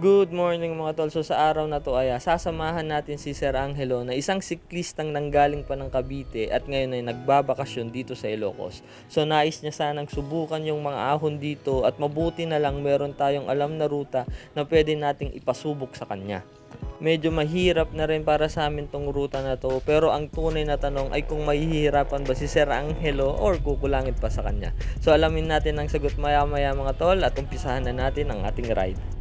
Good morning mga tol. So sa araw na to ay ah, sasamahan natin si Sir Angelo na isang siklistang nanggaling pa ng Cavite at ngayon ay nagbabakasyon dito sa Ilocos. So nais niya sanang subukan yung mga ahon dito at mabuti na lang meron tayong alam na ruta na pwede nating ipasubok sa kanya. Medyo mahirap na rin para sa amin tong ruta na to pero ang tunay na tanong ay kung mahihirapan ba si Sir Angelo or kukulangin pa sa kanya. So alamin natin ang sagot maya maya mga tol at umpisahan na natin ang ating ride.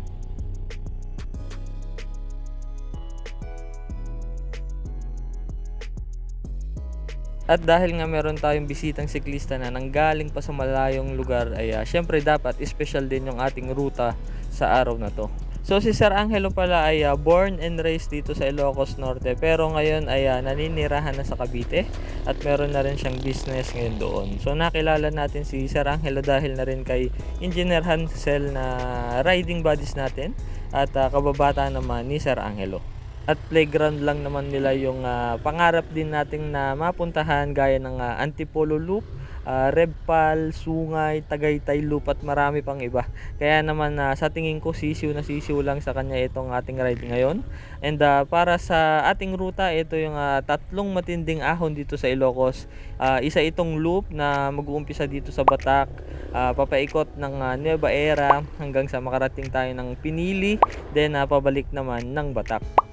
At dahil nga meron tayong bisitang siklista na nanggaling pa sa malayong lugar ay ah, syempre dapat special din yung ating ruta sa araw na to. So si Sir Angelo pala ay ah, born and raised dito sa Ilocos Norte pero ngayon ay ah, naninirahan na sa Cavite at meron na rin siyang business ngayon doon. So nakilala natin si Sir Angelo dahil na rin kay Engineer Hansel na riding buddies natin at ah, kababata naman ni Sir Angelo at playground lang naman nila yung ah, pangarap din nating na mapuntahan gaya ng ah, Antipolo Loop, ah, Rebpal, Sungay, Tagaytay Loop at marami pang iba. Kaya naman ah, sa tingin ko sisiw na sisiw lang sa kanya itong ating ride ngayon. And ah, para sa ating ruta, ito yung ah, tatlong matinding ahon dito sa Ilocos. Ah, isa itong loop na mag-uumpisa dito sa Batak, ah, papaikot ng ah, Nueva Era hanggang sa makarating tayo ng Pinili, then ah, pabalik naman ng Batak.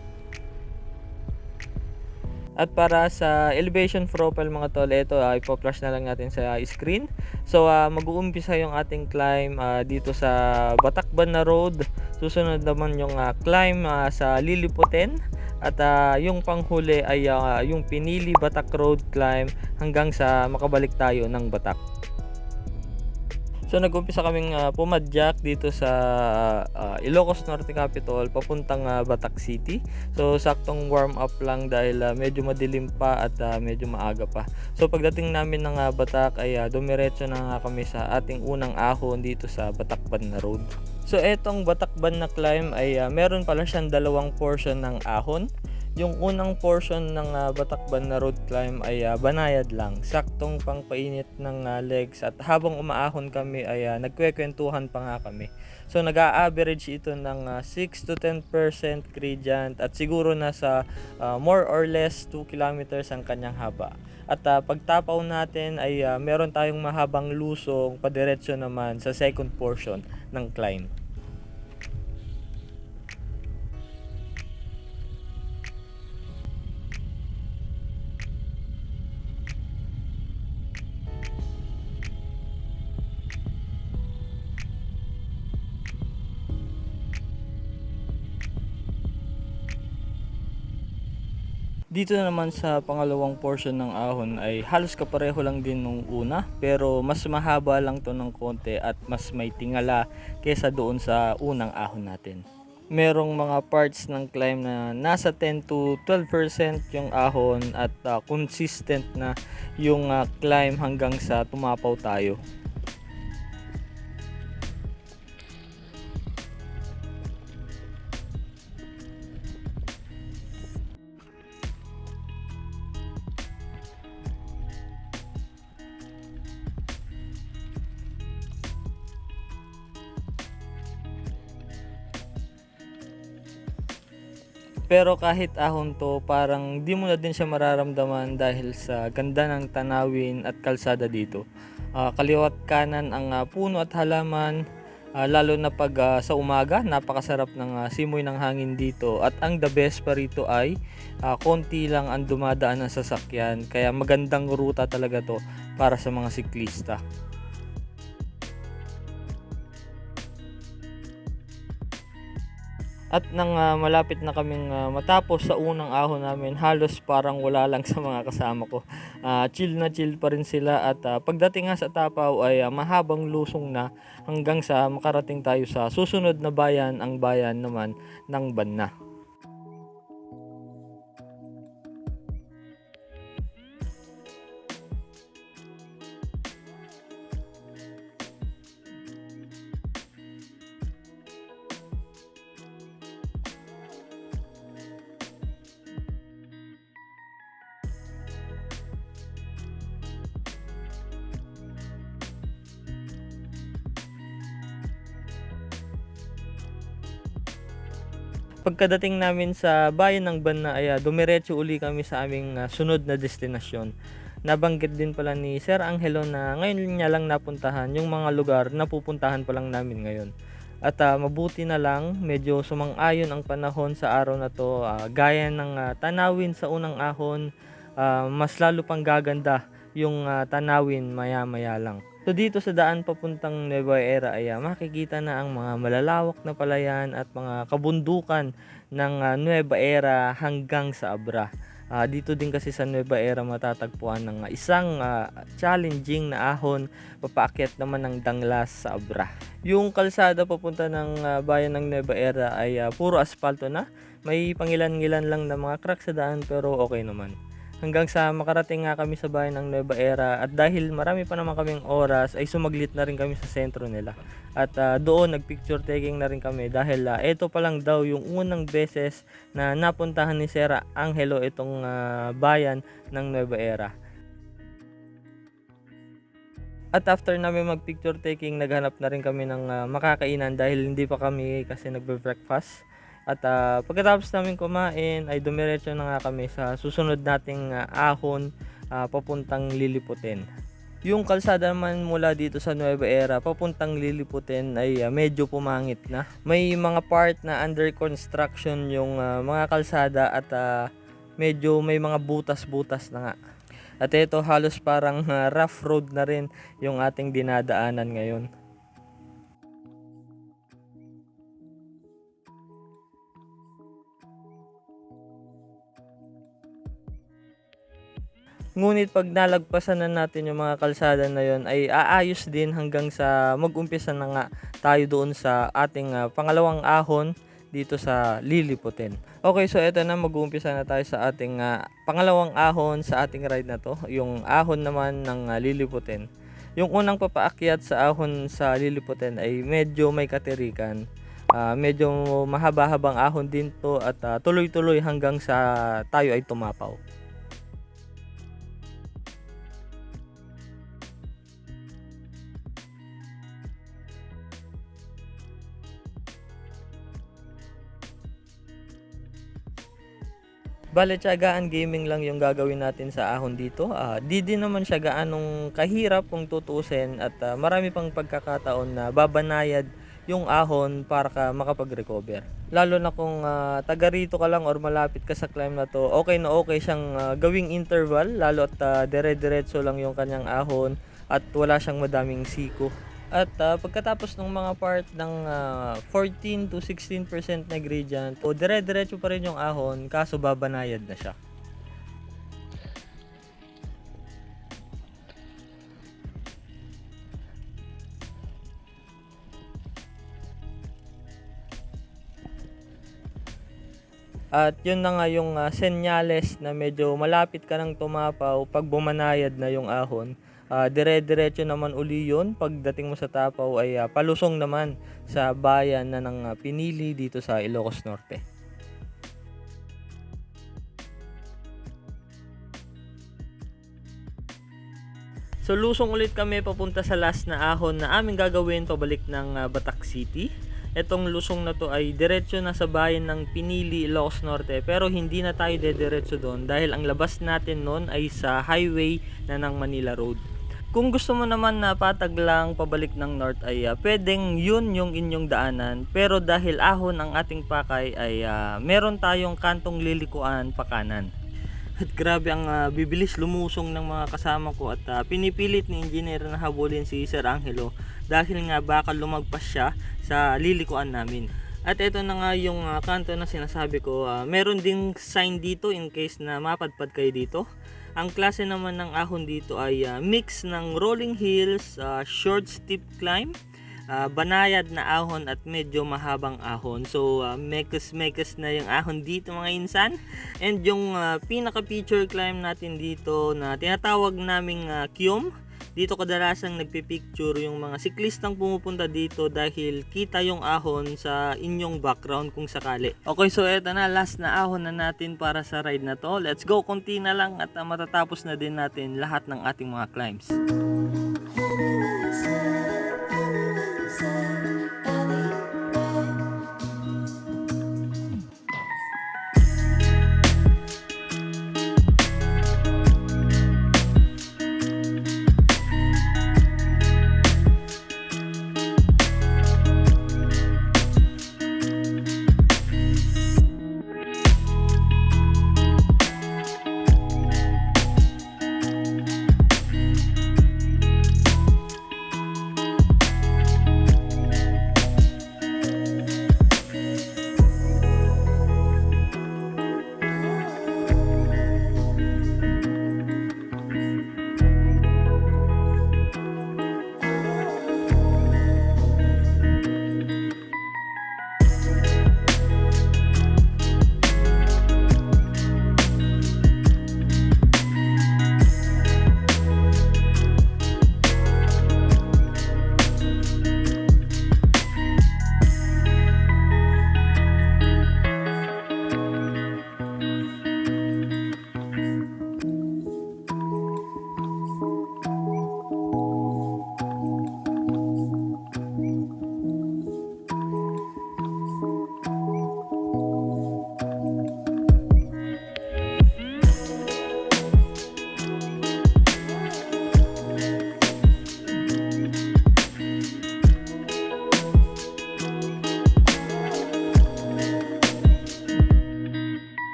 At para sa elevation profile mga tol, ito uh, ipo-flash na lang natin sa screen. So uh, mag-uumpisa yung ating climb ah, dito sa Batakban na road. Susunod naman yung ah, climb ah, sa Liliputin. At ah, yung panghuli ay ah, yung Pinili Batak Road climb hanggang sa makabalik tayo ng Batak. So nag-umpisa kaming uh, pumadyak dito sa ah, Ilocos Norte Capital papuntang ah, Batak City. So saktong warm up lang dahil ah, medyo madilim pa at ah, medyo maaga pa. So pagdating namin ng ah, Batak ay uh, dumiretso na nga kami sa ating unang ahon dito sa Batakban na road. So etong Batakban na climb ay ah, meron pala siyang dalawang portion ng ahon. Yung unang portion ng ah, Batakban na road climb ay ah, banayad lang, saktong pangpainit ng ah, legs at habang umaahon kami ay ah, nagkwekwentuhan pa nga kami. So nag-a-average ito ng ah, 6 to 10% gradient at siguro nasa ah, more or less 2 kilometers ang kanyang haba. At ah, pagtapaw natin ay ah, meron tayong mahabang lusong padiretso naman sa second portion ng climb. Dito na naman sa pangalawang portion ng ahon ay halos kapareho lang din nung una pero mas mahaba lang to ng konti at mas may tingala kesa doon sa unang ahon natin. Merong mga parts ng climb na nasa 10 to 12% yung ahon at ah, consistent na yung ah, climb hanggang sa tumapaw tayo. Pero kahit ahon to, parang di mo na din siya mararamdaman dahil sa ganda ng tanawin at kalsada dito. Ah, kaliwat kanan ang ah, puno at halaman, ah, lalo na pag ah, sa umaga, napakasarap ng ah, simoy ng hangin dito. At ang the best pa rito ay ah, konti lang ang dumadaan ng sasakyan, kaya magandang ruta talaga to para sa mga siklista. At nang ah, malapit na kaming ah, matapos sa unang ahon namin, halos parang wala lang sa mga kasama ko. Ah, chill na chill pa rin sila at ah, pagdating nga sa Tapaw ay ah, mahabang lusong na hanggang sa makarating tayo sa susunod na bayan, ang bayan naman ng Banna. Pagkadating namin sa bayan ng Banna ay ah, dumiretso uli kami sa aming ah, sunod na destinasyon. Nabanggit din pala ni Sir Angelo na ngayon niya lang napuntahan yung mga lugar na pupuntahan pa lang namin ngayon. At ah, mabuti na lang, medyo sumang-ayon ang panahon sa araw na to. Ah, gaya ng ah, tanawin sa unang ahon, ah, mas lalo pang gaganda yung ah, tanawin maya-maya lang. So dito sa daan papuntang Nueva Era ay makikita na ang mga malalawak na palayan at mga kabundukan ng ah, Nueva Era hanggang sa Abra. Ah, dito din kasi sa Nueva Era matatagpuan ng ah, isang ah, challenging na ahon papaakyat naman ng Danglas sa Abra. Yung kalsada papunta ng ah, bayan ng Nueva Era ay ah, puro asfalto na. May pangilan-ngilan lang na mga crack sa daan pero okay naman. Hanggang sa makarating nga kami sa bayan ng Nueva Era at dahil marami pa naman kaming oras ay sumaglit na rin kami sa sentro nila. At ah, doon nagpicture taking na rin kami dahil ah, ito pa lang daw yung unang beses na napuntahan ni Sera Angelo itong ah, bayan ng Nueva Era. At after namin mag-picture taking, naghanap na rin kami ng ah, makakainan dahil hindi pa kami kasi nagbe-breakfast. At ah, pagkatapos namin kumain ay dumiretso na nga kami sa susunod nating ah, ahon ah, papuntang Liliputin. Yung kalsada naman mula dito sa Nueva Era papuntang Liliputin ay ah, medyo pumangit na. May mga part na under construction yung ah, mga kalsada at ah, medyo may mga butas-butas na nga. At ito halos parang ah, rough road na rin yung ating dinadaanan ngayon. Ngunit pag nalagpasan na natin yung mga kalsada na yon ay aayos din hanggang sa mag-umpisa na nga tayo doon sa ating ah, pangalawang ahon dito sa Liliputin. Okay, so eto na mag-uumpisa na tayo sa ating ah, pangalawang ahon sa ating ride na to, yung ahon naman ng ah, Liliputin. Yung unang papaakyat sa ahon sa Liliputin ay medyo may katirikan. Ah, medyo mahaba-habang ahon din to at ah, tuloy-tuloy hanggang sa tayo ay tumapaw. Bale, tiyagaan gaming lang yung gagawin natin sa ahon dito. Ah, di din naman siya gaanong kahirap kung tutusin at ah, marami pang pagkakataon na babanayad yung ahon para ka makapag-recover. Lalo na kung ah, taga rito ka lang or malapit ka sa climb na to, okay na okay siyang ah, gawing interval lalo at ah, dire-diretso lang yung kanyang ahon at wala siyang madaming siko. At ah, pagkatapos ng mga part ng ah, 14 to 16% na gradient, o dire-diretso pa rin yung ahon kaso babanayad na siya. At yun na nga yung ah, senyales na medyo malapit ka nang tumapaw pag bumanayad na yung ahon. Ah, dire-diretso naman uli yun. Pagdating mo sa tapaw ay ah, palusong naman sa bayan na ng ah, pinili dito sa Ilocos Norte. So lusong ulit kami papunta sa last na ahon na aming gagawin pabalik ng ah, Batak City. Etong lusong na to ay diretso na sa bayan ng Pinili, Ilocos Norte pero hindi na tayo dediretso doon dahil ang labas natin noon ay sa highway na ng Manila Road. Kung gusto mo naman na patag lang pabalik ng north ay ah, pwedeng yun yung inyong daanan pero dahil ahon ang ating pakay ay ah, meron tayong kantong lilikuan pa kanan. At grabe ang ah, bibilis lumusong ng mga kasama ko at ah, pinipilit ni engineer na habulin si Sir Angelo dahil nga baka lumagpas siya sa lilikuan namin. At ito na nga yung ah, kanto na sinasabi ko. ah, meron ding sign dito in case na mapadpad kayo dito. Ang klase naman ng ahon dito ay ah, mix ng rolling hills, ah, short steep climb, ah, banayad na ahon at medyo mahabang ahon. So, uh, mekes-mekes na yung ahon dito mga insan. And yung ah, pinaka-feature climb natin dito na tinatawag naming uh, Kyom. Dito kadalasang nagpipicture yung mga siklistang pumupunta dito dahil kita yung ahon sa inyong background kung sakali. Okay, so eto na, last na ahon na natin para sa ride na to. Let's go, konti na lang at matatapos na din natin lahat ng ating mga climbs.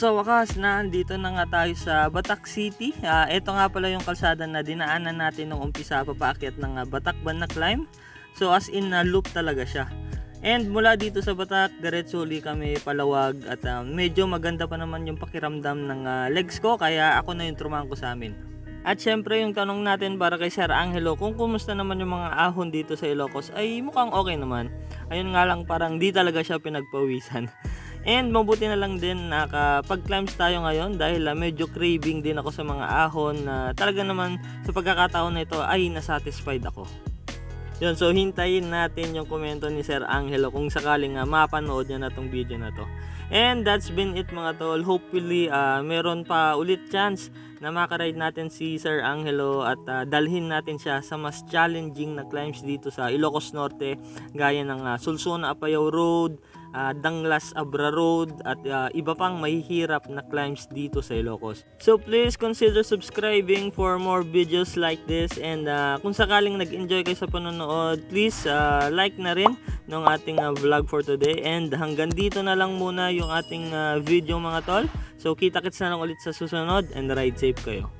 Sa wakas, nandito na nga tayo sa Batak City. Ah, ito nga pala yung kalsada na dinaanan natin nung umpisa papaakyat ng ah, Batakban na climb. So as in na loop talaga siya. And mula dito sa Batak, diretso uli kami palawag at ah, medyo maganda pa naman yung pakiramdam ng ah, legs ko kaya ako na yung trumangko sa amin. At syempre yung tanong natin para kay Sir Angelo kung kumusta naman yung mga ahon dito sa Ilocos ay mukhang okay naman. Ayun nga lang parang di talaga siya pinagpawisan. And mabuti na lang din nakapag-climbs tayo ngayon dahil ah, medyo craving din ako sa mga ahon na talaga naman sa pagkakataon na ito ay nasatisfied ako. Yun, so hintayin natin yung komento ni Sir Angelo kung sakaling uh, mapanood niya na tong video na to. And that's been it mga tol. Hopefully, ah, meron pa ulit chance na makaride natin si Sir Angelo at ah, dalhin natin siya sa mas challenging na climbs dito sa Ilocos Norte gaya ng uh, Sulsona Apayao Road, ah, Danglas Abra Road at ah, iba pang mahihirap na climbs dito sa Ilocos. So please consider subscribing for more videos like this and ah, kung sakaling nag-enjoy kayo sa panonood, please ah, like na rin ng ating ah, vlog for today and hanggang dito na lang muna yung ating ah, video mga tol. So kita-kits na lang ulit sa susunod and ride safe kayo.